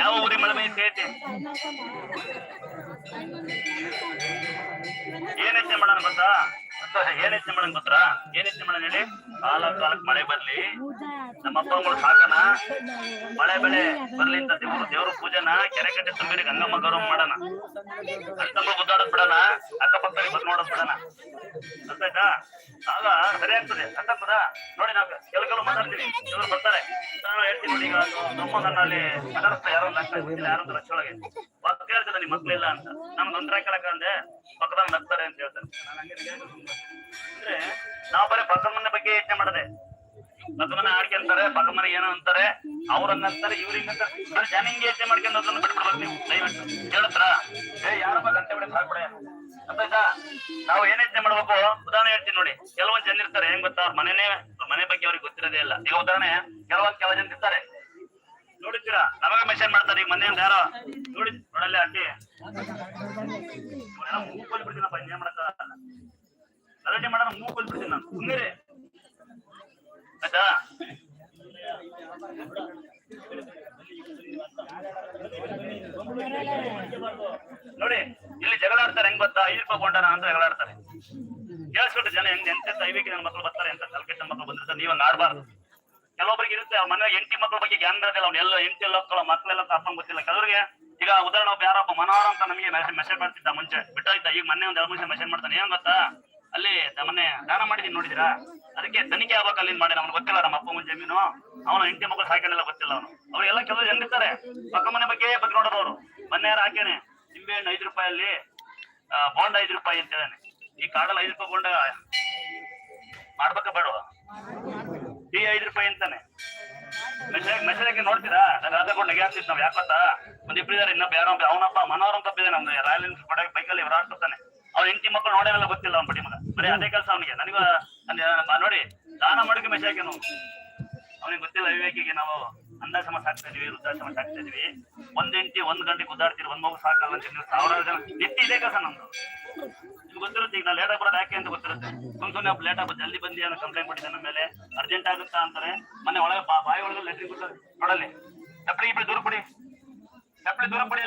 ಯಾವ ಊರಿ ಮಳೆ ಬೈತಿ ಐತಿ ಏನೈತೆ ಮೇಡಮ್ ಗೊತ್ತಾ? ಗೊತ್ತಾ? ಏನ್ ಯೋಚನೆ ಮಾಡೋಣ ಗೊತ್ತಾ? ಏನ್ ಯೋಚನೆ ಮಾಡೋಣ ಹೇಳಿ? ಕಾಲ ಕಾಲಕ್ ಮಳೆ ಬರ್ಲಿ. ನಮ್ಮ ಅಪ್ಪ ಅಮ್ಮಗಳು ಸಾಕನ ಮಳೆ ಬೆಳೆ ಬರ್ಲಿ ಅಂತ ದೇವ್ರು ಪೂಜೆನ ಕೆರೆ ಕಟ್ಟೆ ತುಂಬಿರಿ, ಗಂಗಮ್ಮ ಗೌರವ ಮಾಡೋಣ. ಅಷ್ಟಮ್ಮ ಗುದ್ದಾಡೋದ್ ಬಿಡೋಣ ಅಕ್ಕಪಕ್ಕದಲ್ಲಿ ಬಂದ್ ನೋಡೋದ್ ಬಿಡೋಣ. ಗೊತ್ತಾಯ್ತಾ ಆಗ ಸರಿ ಆಗ್ತದೆ. ಅರ್ಥಾಗ್ತದ ನೋಡಿ ನಾವು ಕೆಲವು ಕೆಲವು ಮಾತಾಡ್ತೀನಿ ಇವ್ರು ಬರ್ತಾರೆ. ನಾನು ಹೇಳ್ತೀನಿ ನೋಡಿ ಈಗ ನಮ್ಮ ನನ್ನಲ್ಲಿ ಮಾತಾಡಿಸ್ತಾ ಯಾರೋ ಲಕ್ಷ ಗೊತ್ತಿಲ್ಲ. ಯಾರೋ ಒಂದು ಲಕ್ಷ ನಿಮ್ಮ ಪಕ್ಕ ಹೇಳ್ತದೆ ಮಕ್ಳಿಲ್ಲ ಅಂತ. ನಮ್ಗೆ ಒಂದ್ರ ಕೇಳಕ ಅಂದೆ ಪಕ್ಕದಾಗ ನಗ್ತಾರೆ ಅಂತ ಹೇಳ್ತಾರೆ. ಅಂದ್ರೆ ನಾವು ಬರೀ ಪಕ್ಕದ ಮನೆ ಬಗ್ಗೆ ಯೋಚನೆ ಮಾಡದೆ. ಪಕ್ಕದ ಮನೆ ಆಡ್ಕೊಂತಾರೆ ಪಕ್ಕದ ಮನೆ ಏನೋ ಅಂತಾರೆ ಅವ್ರನ್ನ ಅಂತಾರೆ ಇವ್ರಿಂಗ್ ಅಂತಾರೆ ಬರೀ ಜನ ಹಿಂಗೆ ಯೋಚನೆ ಮಾಡ್ಕೊಂಡು ಅದನ್ನ ಬಿಟ್ಬಿಡ್ಬೇಕು ನೀವು. ದಯವಿಟ್ಟು. ಕೇಳತ್ರ ಗೊತ್ತಾಯ್ತಾ ನಾವು ಏನ್ ಯೋಚನೆ ಮಾಡ್ಬೇಕು? ಉದಾಹರಣೆ ಹೇಳ್ತೀನಿ ನೋಡಿ. ಕೆಲವೊಂದ್ ಜನ ಇರ್ತಾರೆ, ಹೆಂಗ್ ಗೊತ್ತಾ? ಮನೆನೇ ಮನೆ ಬಗ್ಗೆ ಅವ್ರಿಗೆ ಗೊತ್ತಿರೋದೇ ಇಲ್ಲ. ಈಗ ಉದಾಹರಣೆ, ಕೆಲವೊಂದ್ ಕೆಲವು ಜನ ಇರ್ತಾರೆ. ನೋಡಿದ್ದೀರಾ? ನಮಗೆ ಮೆಸೇಜ್ ಮಾಡ್ತಾರೆ, ಈಗ ಮನೆಯಿಂದ ಯಾರೋ ನೋಡಿ, ನೋಡಲ್ಲ ಆಂಟಿ. ಮೂಗ್ ಬಿಡ್ತೀನಪ್ಪ, ಇನ್ನೇನ್ ಮಾಡಕ್ಕಾಗಲ್ಲ. ಗಲಾಟೆ ಮಾಡೋಣ ಮೂಗ್ ಬಿಡ್ತೀನಿ ನಾನು. ಸುಮ್ಮನೆ ಆಯ್ತಾ? ನೋಡಿ, ಇಲ್ಲಿ ಜಗಳಾಡ್ತಾರೆ ಹೆಂಗ್ ಗೊತ್ತಾ? ಐದು ರೂಪಾಯಿ ಕೊಂಡಾನ ಅಂತ ಜಗಳಾಡ್ತಾರೆ ಕೇಳಿಸ್ಬಿಟ್ಟು ಜನ ಹೆಂಗ್ ಎಂತ ದೈವಿಕ ನನ್ನ ಮಕ್ಕಳು ಬರ್ತಾರೆ ಎಂತ ತಲಕೆಟ್ಟ ಮಕ್ಳು ಬಂದಿರ್ತಾರೆ ನೀವ್ ಆಡ್ಬಾರ್ದು. ಕೆಲವೊಬ್ಬರಿಗೆ ಇರುತ್ತೆ ಅವ್ರ ಮನೆ ಎಂಟಿ ಮಕ್ಕಳ ಬಗ್ಗೆ ಜ್ಞಾನ ಇರೋದಿಲ್ಲ ಅವ್ನೆಲ್ಲ ಹೆಂಡತಿ ಎಲ್ಲ ಮಕ್ಕಳ ಮಕ್ಕಳೆಲ್ಲ ಅಪ್ಪಂಗ್ ಗೊತ್ತಿಲ್ಲ. ಕೆಲವರಿಗೆ ಈಗ ಉದಾಹರಣೆ ಒಬ್ಬ ಯಾರೊಬ್ಬ ಮನೋಹರ ಅಂತ ನಮಗೆ ಮೆಸೇಜ್ ಮಾಡ್ತಿದ್ದ ಮುಂಚೆ. ಬಿಟ್ಟಾಯ್ತಾ? ಈಗ ಮೊನ್ನೆ ಒಂದ್ ಎರಡು ಮುಂಚೆ ಮೆಸೇಜ್ ಮಾಡ್ತಾನೆ. ಏನ್ ಗೊತ್ತಾ? ಅಲ್ಲಿ ಮೊನ್ನೆ ದಾನ ಮಾಡಿದೀನಿ ನೋಡಿದಿರಾ ಅದಕ್ಕೆ ತನಿಖೆ ಆಗ್ಬೇಕು ಅಲ್ಲಿ ಮಾಡಿ, ನಮ್ಗೆ ಗೊತ್ತಿಲ್ಲ ನಮ್ಮ ಅಪ್ಪ ಮುಂಚೆ ಜಮೀನು ಅವನ ಹೆಂಡತಿ ಮಕ್ಕಳು ಸಾಕಲ್ಲ ಗೊತ್ತಿಲ್ಲ ಅವನು. ಅವ್ರೆಲ್ಲ ಕೆಲವರು ಜನ ಇರ್ತಾರೆ. ಪಕ್ಕ ಮನೆ ಬಗ್ಗೆ ಬಗ್ಗೆ ನೋಡೋದು ಅವರು ಮೊನ್ನೆ ಯಾರು ಹಾಕ್ಯಾನೆ? ನಿಂಬೆ ಹಣ್ಣು ಐದು ರೂಪಾಯಲ್ಲಿ ಬಾಂಡ್ ಐದು ರೂಪಾಯಿ ಅಂತ ಹೇಳಿ ಈ ಕಾಡಲ್ಲಿ ಐದು ರೂಪಾಯಿ ಬೋಂಡ ಮಾಡ್ಬೇಕ ಬೇಡವಾ? ಟೀ ಐದು ರೂಪಾಯಿ ಅಂತಾನೆ. ಮೆಸೇಜ್ ಮೆಸೇಜ್ ನೋಡ್ತೀರಾ? ನಾನು ರಾಧಾಕೊಂಡು ನೆಗೆ ಆಗ್ತಿದ್ ನಾವ್ ಯಾಕತ್ತ ಒಂದ್ ಇದಾರೆ, ಇನ್ನೊಬ್ಬ ಯಾರೋ ಅವನಪ್ಪ ಮನೋಹರ್ ಒಬ್ಬ ನಮ್ದು ರಾಯಲ್ ಎನ್ಫೀಲ್ಡ್ ಬೈಕಲ್ಲಿ ಇವ್ರು ಆಡ್ತಾನೆ ಅವ್ನ ಹೆಂಡತಿ ಮಕ್ಕಳು ನೋಡೇನಲ್ಲ ಗೊತ್ತಿಲ್ಲ ಅವ್ನ ಬಡಿ ಮಗ. ಬರೀ ಅದೇ ಕೆಲಸ ಅವನಿಗೆ. ನನಗ ನೋಡಿ, ದಾನ ಮಾಡೋಕೆ ಮೆಸೇಜ್ ನಾವು. ಅವನಿಗೆ ಗೊತ್ತಿಲ್ಲ ವಿವೇಕಿಗೆ ನಾವು ಅಂದಾಶ್ರಮ ಸಾಕ್ತಾ ಇದೀವಿ ವೃದ್ಧಾಶ್ರಮ ಸಾಕ್ತಾ ಇದೀವಿ. ಒಂದ್ ಒಂದ್ ಗಂಟೆ ಗುದ್ದಾಡ್ತೀರಿ, ಒಂದ್ ಮಗು ಸಾಕಲ್ಲ ಅಂತ ನೀವು ಸಾವಿರಾರು ಜನ ನಿತ್ಯ ಇದೆ ಕೆಲಸ ನಮ್ದು. ನಿಮ್ಗೆ ಗೊತ್ತಿರುತ್ತೆ, ಈಗ ನಾ ಲೇಟ್ ಬರೋದು ಯಾಕೆ ಅಂತ ಗೊತ್ತಿರುತ್ತೆ. ಸುಮ್ ಸುಮ್ಮನೆ ಲೇಟ್ ಆಗ ಜಲ್ದಿ ಬಂದಿ ಅನ್ನೋ ಕಂಪ್ಲೇಂಟ್ ಮಾಡಿದ್ದೆ ನಮ್ಮ ಮೇಲೆ. ಅರ್ಜೆಂಟ್ ಆಗುತ್ತಾ ಅಂತಾರೆ. ಮನೆ ಒಳಗೆ ಬಾಯಿ ಒಳಗೆ ಲೆಟ್ರಿನ್ ಕೊಡ್ತಾರೆ ನೋಡಲ್ಲಿ. ಚಪ್ಪಲಿ ಇಬ್ಬರು ದೂರ ಕೊಡಿ. ಚಪ್ಪಲಿ ದೂರ ಕೊಡಿ